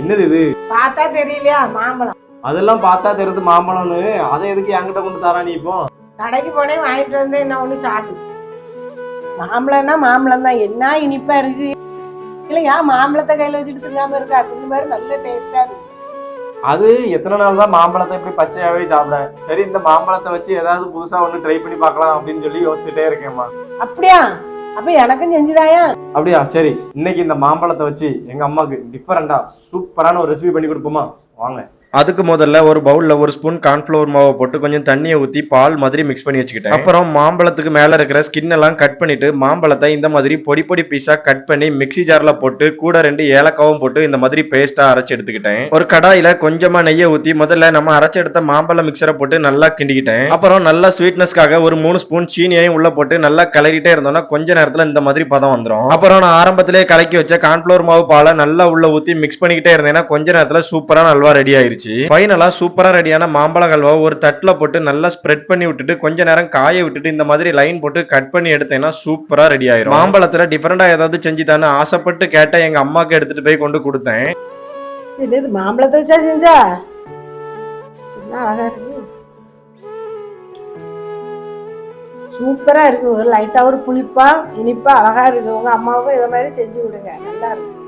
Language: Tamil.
என்னது இது? பார்த்தா தெரியலையா? மாம்பழம். அதெல்லாம் பார்த்தா தெரியுது மாம்பழம்னு. அதை எதுக்கு என்கிட்ட கொண்டு தரா நீ இப்போ? கடைக்கு போனேன் வாங்கிட்டு வந்து என்ன ஒண்ணு சாப்பிட்டு. மாம்பழம்னா மாம்பழம் தான். என்ன இனிப்பா இருக்கு? இல்லையா? மாம்பழத்தை கையில வச்சுட்டு திங்காம இருக்கா? இந்த மாதிரி நல்ல டேஸ்டா இருக்கு. அது எத்தனை நாள் தான் மாம்பழத்தை இப்படி பச்சையாவே சாப்பிட? சரி இந்த மாம்பழத்தை வச்சு ஏதாவது புதுசா ஒண்ணு ட்ரை பண்ணி பார்க்கலாம் அப்படின்னு சொல்லி யோசிச்சுட்டே இருக்கேம்மா அப்படியா? அப்ப எனக்கும் செஞ்சுதாயா? அப்படியா? சரி. இன்னைக்கு இந்த மாம்பழத்தை வச்சு எங்க அம்மாக்கு டிஃபரெண்டா சூப்பரான ஒரு ரெசிபி பண்ணி கொடுப்போமா? வாங்க. அதுக்கு முதல்ல ஒரு பவுலில் ஒரு ஸ்பூன் கார்ன்ஃப்ளவர் மாவை போட்டு கொஞ்சம் தண்ணியை ஊற்றி பால் மாதிரி மிக்ஸ் பண்ணி வச்சுக்கிட்டேன். அப்புறம் மாம்பழத்துக்கு மேலே இருக்கிற ஸ்கின் எல்லாம் கட் பண்ணிட்டு மாம்பழத்தை இந்த மாதிரி பொடி பொடி பீஸாக கட் பண்ணி மிக்ஸி ஜாரில் போட்டு கூட ரெண்டு ஏலக்காவும் போட்டு இந்த மாதிரி பேஸ்ட்டாக அரைச்சி எடுத்துக்கிட்டேன். ஒரு கடாயில் கொஞ்சமாக நெய்யை ஊற்றி முதல்ல நம்ம அரைச்செடுத்த எடுத்த மாம்பழ மிக்சரை போட்டு நல்லா கிண்டிக்கிட்டேன். அப்புறம் நல்லா ஸ்வீட்னஸ்க்காக ஒரு மூணு ஸ்பூன் சீனியையும் உள்ளே போட்டு நல்லா கிளறிட்டே இருந்தோம்னா கொஞ்ச நேரத்தில் இந்த மாதிரி பதம் வந்துடும் அப்புறம் நான் ஆரம்பத்திலே கலக்கி வச்ச கார்ன்ஃப்ளவர் மாவு பாலை நல்லா உள்ள ஊற்றி மிக்ஸ் பண்ணிக்கிட்டே இருந்தேன்னா கொஞ்ச நேரத்தில் சூப்பரான அல்வா ரெடி ஆயிருச்சு. ஃபைனலா சூப்பரா ரெடியான மாம்பழ ஹல்வா ஒரு தட்டுல போட்டு நல்லா ஸ்ப்ரெட் பண்ணி விட்டுட்டு கொஞ்ச நேரம் காய விட்டுட்டு இந்த மாதிரி லைன் போட்டு கட் பண்ணி எடுத்தேன்னா சூப்பரா ரெடி ஆயிரும். மாம்பழத்துல டிஃபரெண்டா ஏதாவது செஞ்சு தானே ஆசைப்பட்டு கேட்ட எங்க அம்மாக்கு எடுத்துட்டு போய் கொண்டு கொடுத்தேன். மாம்பழத்தை வச்சா செஞ்சா? என்ன அழகா இருக்கு. சூப்பரா இருக்கு. ஒரு லைட்டா ஒரு புளிப்பா இனிப்பா அழகா இருக்கு. உங்க அம்மாவுக்கும் இதை மாதிரி செஞ்சு விடுங்க நல்லா இருக்கு.